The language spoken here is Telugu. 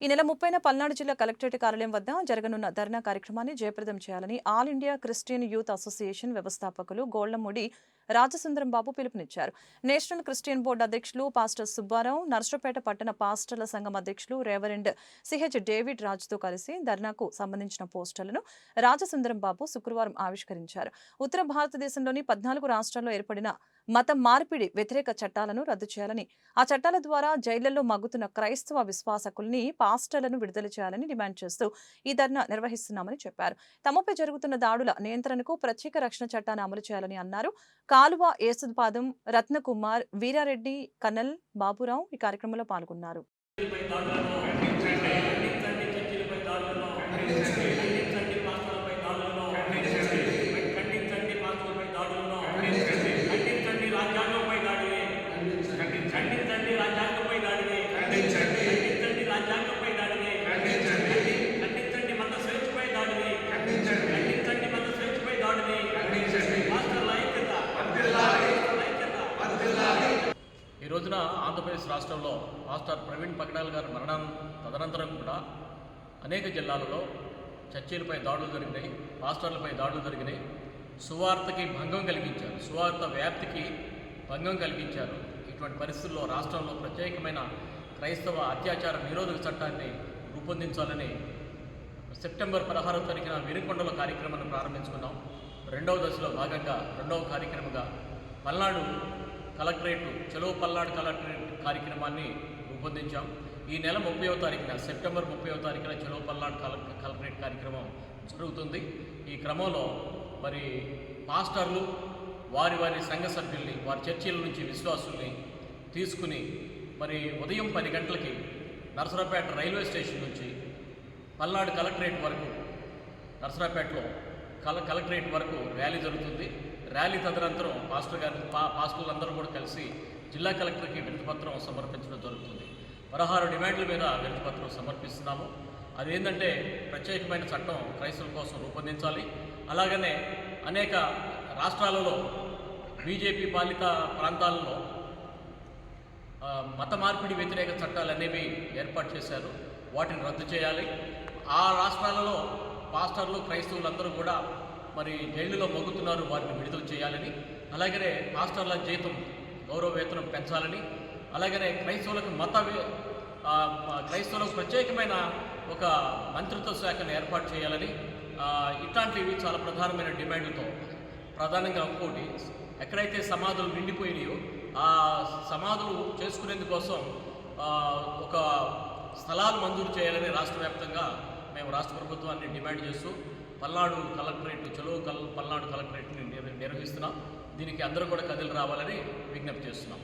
ఈ నెల ముప్పైన పల్నాడు జిల్లా కలెక్టరేట్ కార్యాలయం వద్ద జరగనున్న ధర్నా కార్యక్రమాన్ని జయప్రదం చేయాలని all India Christian youth association వ్యవస్థాపకులు గోళ్ళమూడి రాజసుందరం బాబు పిలుపునిచ్చారు. నేషనల్ క్రిస్టియన్ బోర్డు అధ్యక్షులు పాస్టర్ సుబ్బారావు నర్సపేట పట్టణ పాస్టర్ల సంఘం అధ్యక్షులు రేవరెండ్ సిహెచ్ డేవిడ్ రాజుతో కలిసి ధర్నాకు సంబంధించిన పోస్టర్లను రాజసుందరం బాబు శుక్రవారం ఆవిష్కరించారు. ఉత్తర భారతదేశంలోని పద్నాలుగు రాష్ట్రాల్లో ఏర్పడిన మత మార్పిడి వ్యతిరేక చట్టాలను రద్దు చేయాలని ఆ చట్టాల ద్వారా జైళ్ళలో మగ్గుతున్న క్రైస్తవ విశ్వాసకుల్ని పాస్టర్లను విడుదల చేయాలని డిమాండ్ చేస్తూ ఈ ధర్నా నిర్వహిస్తున్నామని చెప్పారు. తమపై జరుగుతున్న దాడుల నియంత్రణకు ప్రత్యేక రక్షణ చట్టాన్ని అమలు చేయాలని అన్నారు. కాలువ ఏసుపాదం రత్నకుమార్ వీరారెడ్డి కన్నల్ బాబురావు ఈ కార్యక్రమంలో పాల్గొన్నారు. ఆంధ్రప్రదేశ్ రాష్ట్రంలో మాస్టర్ ప్రవీణ్ పగడాల్ గారి మరణం తదనంతరం కూడా అనేక జిల్లాలలో చర్చీలపై దాడులు జరిగినాయి మాస్టర్లపై దాడులు జరిగినాయి. సువార్తకి భంగం కలిగించారు సువార్త వ్యాప్తికి భంగం కలిగించారు. ఇటువంటి పరిస్థితుల్లో రాష్ట్రంలో ప్రత్యేకమైన క్రైస్తవ అత్యాచార నిరోధక చట్టాన్ని రూపొందించాలని సెప్టెంబర్ పదహారవ తారీఖున వినుకొండలో కార్యక్రమాన్ని ప్రారంభించుకున్నాం. రెండవ దశలో భాగంగా రెండవ కార్యక్రమంగా పల్నాడు కలెక్టరేట్ చలో పల్నాడు కలెక్టరేట్ కార్యక్రమాన్ని రూపొందించాం. ఈ నెల ముప్పైవ తారీఖున సెప్టెంబర్ ముప్పైవ తారీఖున చలో పల్నాడు కలెక్ కలెక్టరేట్ కార్యక్రమం జరుగుతుంది. ఈ క్రమంలో మరి పాస్టర్లు వారి వారి సంఘ సభ్యుల్ని వారి చర్చిల నుంచి విశ్వాసుల్ని తీసుకుని మరి ఉదయం పది గంటలకి నరసరాపేట రైల్వే స్టేషన్ నుంచి పల్నాడు కలెక్టరేట్ వరకు నరసరాపేటలో కల కలెక్టరేట్ వరకు ర్యాలీ జరుగుతుంది. ర్యాలీ తదనంతరం పాస్టర్ గారు పా పాస్టర్లందరూ కూడా కలిసి జిల్లా కలెక్టర్కి వినతిపత్రం సమర్పించడం జరుగుతుంది. పదహారు డిమాండ్ల మీద వినతిపత్రం సమర్పిస్తున్నాము. అదేంటంటే ప్రత్యేకమైన చట్టం క్రైస్తవుల కోసం రూపొందించాలి. అలాగనే అనేక రాష్ట్రాలలో బీజేపీ పాలిత ప్రాంతాలలో మత మార్పిడి వ్యతిరేక చట్టాలు అనేవి ఏర్పాటు చేశారు. వాటిని రద్దు చేయాలి. ఆ రాష్ట్రాలలో పాస్టర్లు క్రైస్తవులందరూ కూడా మరి జైలులో మొగ్గుతున్నారు వారిని విడుదల చేయాలని. అలాగనే పాస్టర్ల జీతం గౌరవ వేతనం పెంచాలని. అలాగనే క్రైస్తవులకు మత క్రైస్తవులకు ప్రత్యేకమైన ఒక మంత్రిత్వ శాఖను ఏర్పాటు చేయాలని ఇట్లాంటివి చాలా ప్రధానమైన డిమాండ్తో ప్రధానంగా ఇంకోటి ఎక్కడైతే సమాధులు నిండిపోయినాయో ఆ సమాధులు చేసుకునేందుకోసం ఒక స్థలాలు మంజూరు చేయాలని రాష్ట్ర వ్యాప్తంగా మేము రాష్ట్ర ప్రభుత్వాన్ని డిమాండ్ చేస్తూ పల్నాడు కలెక్టరేట్ చలో కల్ పల్నాడు కలెక్టరేట్ని నిర్వహిస్తున్నాం. దీనికి అందరూ కూడా కదిలి రావాలని విజ్ఞప్తి చేస్తున్నాం.